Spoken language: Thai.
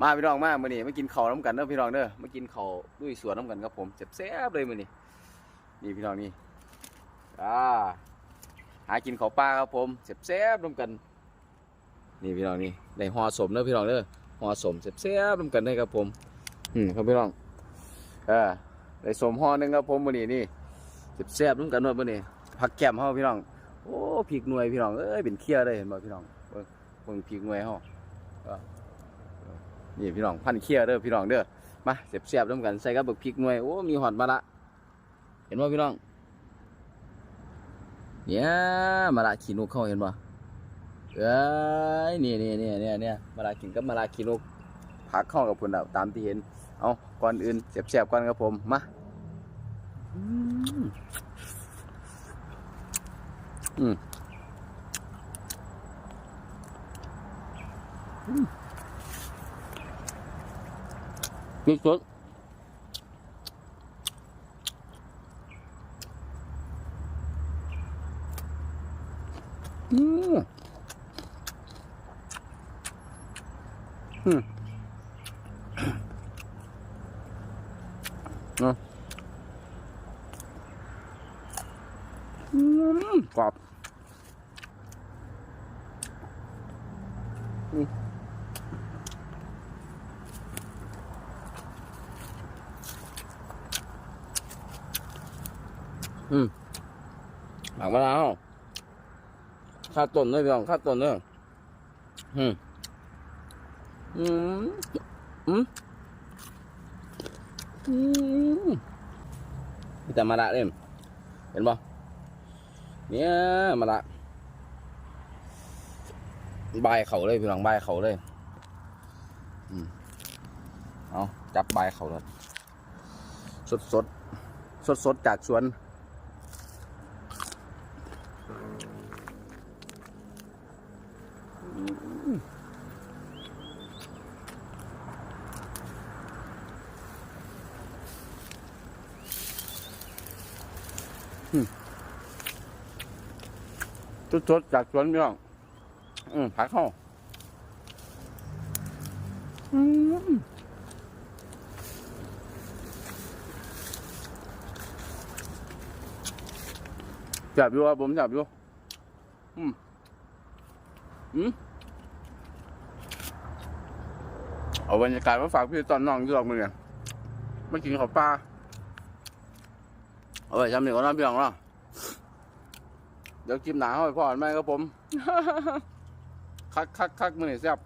มาพี่น้องมามื้อนี้มากินข้าวน้ำกันเด้อพี่น้องเด้อมากินข้าวด้วยสวนน้ำกันครับผมแซ่บๆเลยมื้อนี้นี่พี่น้องนี่อ่าหากินข้าวปลาครับผมแซ่บๆน้ำกัน นี่พี่น้องนี่ได้ห่อสมเด้อพี่น้องเด้อห่อสมแซ่บๆน้ำกันได้ครับผมอืมครับพี่น้องเออได้สมห่อหนึงครับผมมื้อนี้นี่แซ่บๆน้ำกันหมดมื้อนี้ผักแก้มเฮาพี่น้องโอ้พริกหน่วยพี่น้องเอ้ยเป็นเคี้ยวเลยเห็นบ่พี่น้องเบิ่งเบิ่งพริกหน่วยเฮา นี่พี่น้องพันเคี้ยวเด้อพี่น้องเด้อมาเสียบเสียบๆน้ำกันใส่กับบักพริกหน่วยโอ้มีหอดมาละเห็นป่พี่น้องเนี่ยมาละขี้นกเข้าเห็นป่เอ้ยนี่นี่นี่นี่นี่มาละกินกับมาละขี้นกผักเข้ากับพุ่นดาวตามที่เห็นเอาก่อนอื่นเสียบเสียบก่อนครับผมมาอืมอืม พริกสดอืมอื อืมหมักมะนาวข้าวต้นด้วยพี่น้องข้าวต้นด้วยอืมอืมอืมอืมมีแต่มะระเล่มเห็นป่เนี่ยมะระใบายเขาเลยพี่น้องใบายเขาเลยอืมเอาจับใบายเขาเลยสดสดสดสดจากสวน สดๆจากสวนพี่น้องอืมผักเข้าอืมจับอยู่ครับผมจับอยู่อืมอืมเอาบรรยากาศมาฝากพี่ตอนน้องที่ดอกมือมากินข้าวปลา เอาไว้จำหนึ่งก่อนนะพี่น้องเนาะเดี๋ยวกิมหนาให้พ่อแม่ครับผม คักคักคักมือนี่แซ่บ